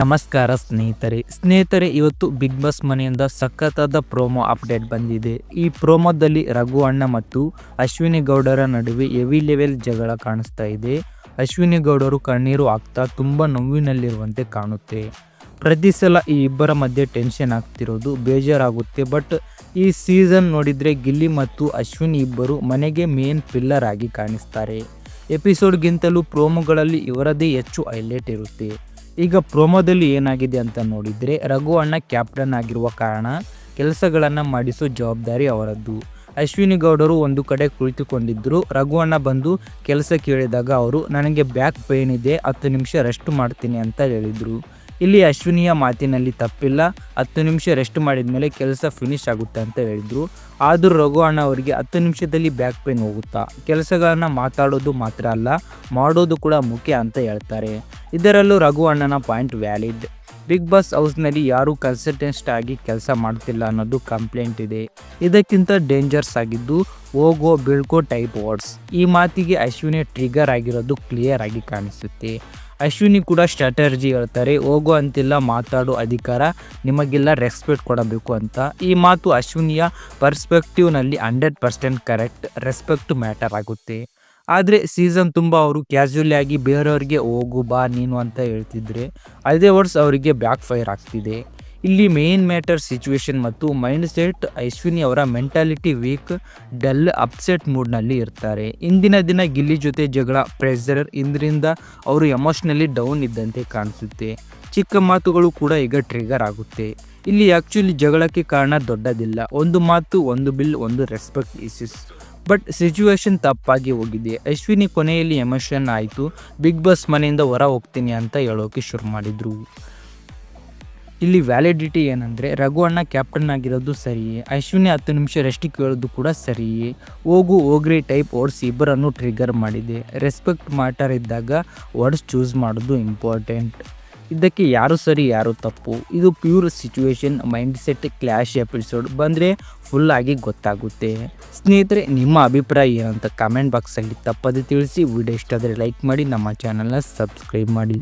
ನಮಸ್ಕಾರ ಸ್ನೇಹಿತರೆ. ಸ್ನೇಹಿತರೆ, ಇವತ್ತು ಬಿಗ್ ಬಾಸ್ ಮನೆಯಿಂದ ಸಖತ್ತಾದ ಪ್ರೋಮೋ ಅಪ್ಡೇಟ್ ಬಂದಿದೆ. ಈ ಪ್ರೋಮೋದಲ್ಲಿ ರಘು ಅಣ್ಣ ಮತ್ತು ಅಶ್ವಿನಿ ಗೌಡರ ನಡುವೆ ಎವಿ ಲೆವೆಲ್ ಜಗಳ ಕಾಣಿಸ್ತಾ ಇದೆ. ಅಶ್ವಿನಿ ಗೌಡರು ಕಣ್ಣೀರು ಆಗ್ತಾ ತುಂಬ ನೋವಿನಲ್ಲಿರುವಂತೆ ಕಾಣುತ್ತೆ. ಪ್ರತಿ ಸಲ ಈ ಇಬ್ಬರ ಮಧ್ಯೆ ಟೆನ್ಷನ್ ಆಗ್ತಿರೋದು ಬೇಜಾರಾಗುತ್ತೆ. ಬಟ್ ಈ ಸೀಸನ್ ನೋಡಿದರೆ ಗಿಲ್ಲಿ ಮತ್ತು ಅಶ್ವಿನಿ ಇಬ್ಬರು ಮನೆಗೆ ಮೇನ್ ಪಿಲ್ಲರ್ ಆಗಿ ಕಾಣಿಸ್ತಾರೆ. ಎಪಿಸೋಡ್ಗಿಂತಲೂ ಪ್ರೋಮೋಗಳಲ್ಲಿ ಇವರದೇ ಹೆಚ್ಚು ಹೈಲೈಟ್ ಇರುತ್ತೆ. ಈಗ ಪ್ರೋಮೋದಲ್ಲಿ ಏನಾಗಿದೆ ಅಂತ ನೋಡಿದರೆ ರಘು ಅಣ್ಣ ಕ್ಯಾಪ್ಟನ್ ಆಗಿರುವ ಕಾರಣ ಕೆಲಸಗಳನ್ನು ಮಾಡಿಸೋ ಜವಾಬ್ದಾರಿ ಅವರದ್ದು. ಅಶ್ವಿನಿ ಗೌಡರು ಒಂದು ಕಡೆ ಕುಳಿತುಕೊಂಡಿದ್ದರು ರಘು ಅಣ್ಣ ಬಂದು ಕೆಲಸ ಕೇಳಿದಾಗ ಅವರು, ನನಗೆ ಬ್ಯಾಕ್ ಪೇನ್ ಇದೆ, ಹತ್ತು ನಿಮಿಷ ರೆಸ್ಟ್ ಮಾಡ್ತೀನಿ ಅಂತ ಹೇಳಿದರು. ಇಲ್ಲಿ ಅಶ್ವಿನಿಯ ಮಾತಿನಲ್ಲಿ ತಪ್ಪಿಲ್ಲ, ಹತ್ತು ನಿಮಿಷ ರೆಸ್ಟ್ ಮಾಡಿದ ಮೇಲೆ ಕೆಲಸ ಫಿನಿಶ್ ಆಗುತ್ತೆ ಅಂತ ಹೇಳಿದರು. ಆದರೂ ರಘು ಅಣ್ಣ ಅವರಿಗೆ ಹತ್ತು ನಿಮಿಷದಲ್ಲಿ ಬ್ಯಾಕ್ ಪೇನ್ ಹೋಗುತ್ತಾ? ಕೆಲಸಗಳನ್ನು ಮಾತಾಡೋದು ಮಾತ್ರ ಅಲ್ಲ, ಮಾಡೋದು ಕೂಡ ಮುಖ್ಯ ಅಂತ ಹೇಳ್ತಾರೆ. ಇದರಲ್ಲೂ ರಘು ಅಣ್ಣನ ಪಾಯಿಂಟ್ ವ್ಯಾಲಿಡ್. ಬಿಗ್ ಬಾಸ್ ಹೌಸ್ನಲ್ಲಿ ಯಾರೂ ಕನ್ಸಿಸ್ಟೆಂಟ್ ಆಗಿ ಕೆಲಸ ಮಾಡ್ತಿಲ್ಲ ಅನ್ನೋದು ಕಂಪ್ಲೇಂಟ್ ಇದೆ. ಇದಕ್ಕಿಂತ ಡೇಂಜರ್ಸ್ ಆಗಿದ್ದು ಹೋಗೋ ಬೀಳ್ಕೋ ಟೈಪ್ ವರ್ಡ್ಸ್. ಈ ಮಾತಿಗೆ ಅಶ್ವಿನಿ ಟ್ರಿಗರ್ ಆಗಿರೋದು ಕ್ಲಿಯರ್ ಆಗಿ ಕಾಣಿಸುತ್ತೆ. ಅಶ್ವಿನಿ ಕೂಡ ಸ್ಟ್ರಾಟರ್ಜಿ ಹೇಳ್ತಾರೆ ಹೋಗೋ ಅಂತಿಲ್ಲ, ಮಾತಾಡೋ ಅಧಿಕಾರ ನಿಮಗೆಲ್ಲ ರೆಸ್ಪೆಕ್ಟ್ ಕೊಡಬೇಕು ಅಂತ. ಈ ಮಾತು ಅಶ್ವಿನಿಯ ಪರ್ಸ್ಪೆಕ್ಟಿವ್ನಲ್ಲಿ hundred percent correct respect matter ಆಗುತ್ತೆ. ಆದರೆ ಸೀಸನ್ ತುಂಬ ಅವರು ಕ್ಯಾಶುವಲಿ ಆಗಿ ಬೇರೆಯವ್ರಿಗೆ ಹೋಗು, ಬಾ, ನೀನು ಅಂತ ಹೇಳ್ತಿದ್ರೆ ಅದೇ ವರ್ಡ್ಸ್ ಅವರಿಗೆ ಬ್ಯಾಕ್ ಫೈರ್ ಆಗ್ತಿದೆ. ಇಲ್ಲಿ ಮೇನ್ ಮ್ಯಾಟರ್ ಸಿಚುವೇಶನ್ ಮತ್ತು ಮೈಂಡ್ ಸೆಟ್ ಅಶ್ವಿನಿ ಅವರ ಮೆಂಟಾಲಿಟಿ ವೀಕ್ ಡಲ್ ಅಪ್ಸೆಟ್ ಮೂಡ್ನಲ್ಲಿ ಇರ್ತಾರೆ. ಇಂದಿನ ದಿನ ಗಿಲ್ಲಿ ಜೊತೆ ಜಗಳ ಪ್ರೆಷರ್ ಇದರಿಂದ ಅವರು ಎಮೋಷ್ನಲಿ ಡೌನ್ ಇದ್ದಂತೆ ಕಾಣಿಸುತ್ತೆ. ಚಿಕ್ಕ ಮಾತುಗಳು ಕೂಡ ಈಗ ಟ್ರಿಗರ್ ಆಗುತ್ತೆ. ಇಲ್ಲಿ ಆ್ಯಕ್ಚುಲಿ ಜಗಳಕ್ಕೆ ಕಾರಣ ದೊಡ್ಡದಿಲ್ಲ. ಒಂದು ಮಾತು, ಒಂದು ಬಿಲ್ ಒಂದು ರೆಸ್ಪೆಕ್ಟ್ ಇಸಿಸ್ ಬಟ್ ಸಿಚುವೇಶನ್ ತಪ್ಪಾಗಿ ಹೋಗಿದೆ. ಅಶ್ವಿನಿ ಕೊನೆಯಲ್ಲಿ ಎಮೋಷನ್ ಆಯಿತು. ಬಿಗ್ ಬಾಸ್ ಮನೆಯಿಂದ ಹೊರ ಹೋಗ್ತೀನಿ ಅಂತ ಹೇಳೋಕೆ ಶುರು ಮಾಡಿದರು. ಇಲ್ಲಿ ವ್ಯಾಲಿಡಿಟಿ ಏನಂದರೆ, ರಘು ಅಣ್ಣ ಕ್ಯಾಪ್ಟನ್ ಆಗಿರೋದು ಸರಿಯೇ. ಅಶ್ವಿನಿ ಹತ್ತು ನಿಮಿಷ ರೆಸ್ಟ್ ಕೇಳೋದು ಕೂಡ ಸರಿಯೇ. ಹೋಗು, ಹೋಗ್ರಿ ಟೈಪ್ ವರ್ಡ್ಸ್ ಇಬ್ಬರನ್ನು ಟ್ರಿಗರ್ ಮಾಡಿದೆ. ರೆಸ್ಪೆಕ್ಟ್ ಮ್ಯಾಟರ್ ಇದ್ದಾಗ ವರ್ಡ್ಸ್ ಚೂಸ್ ಮಾಡೋದು ಇಂಪಾರ್ಟೆಂಟ್ ಇದಕ್ಕೆ ಯಾರು ಸರಿ, ಯಾರು ತಪ್ಪು? ಇದು pure situation mind set clash episode ಬಂದರೆ ಫುಲ್ ಆಗಿ ಗೊತ್ತಾಗುತ್ತೆ. ಸ್ನೇಹಿತರೆ, ನಿಮ್ಮ ಅಭಿಪ್ರಾಯ ಏನಂತ ಕಮೆಂಟ್ ಬಾಕ್ಸಲ್ಲಿ ತಪ್ಪದೆ ತಿಳಿಸಿ. ವಿಡಿಯೋ ಇಷ್ಟಾದರೆ ಲೈಕ್ ಮಾಡಿ, ನಮ್ಮ ಚಾನಲ್ನ ಸಬ್ಸ್ಕ್ರೈಬ್ ಮಾಡಿ.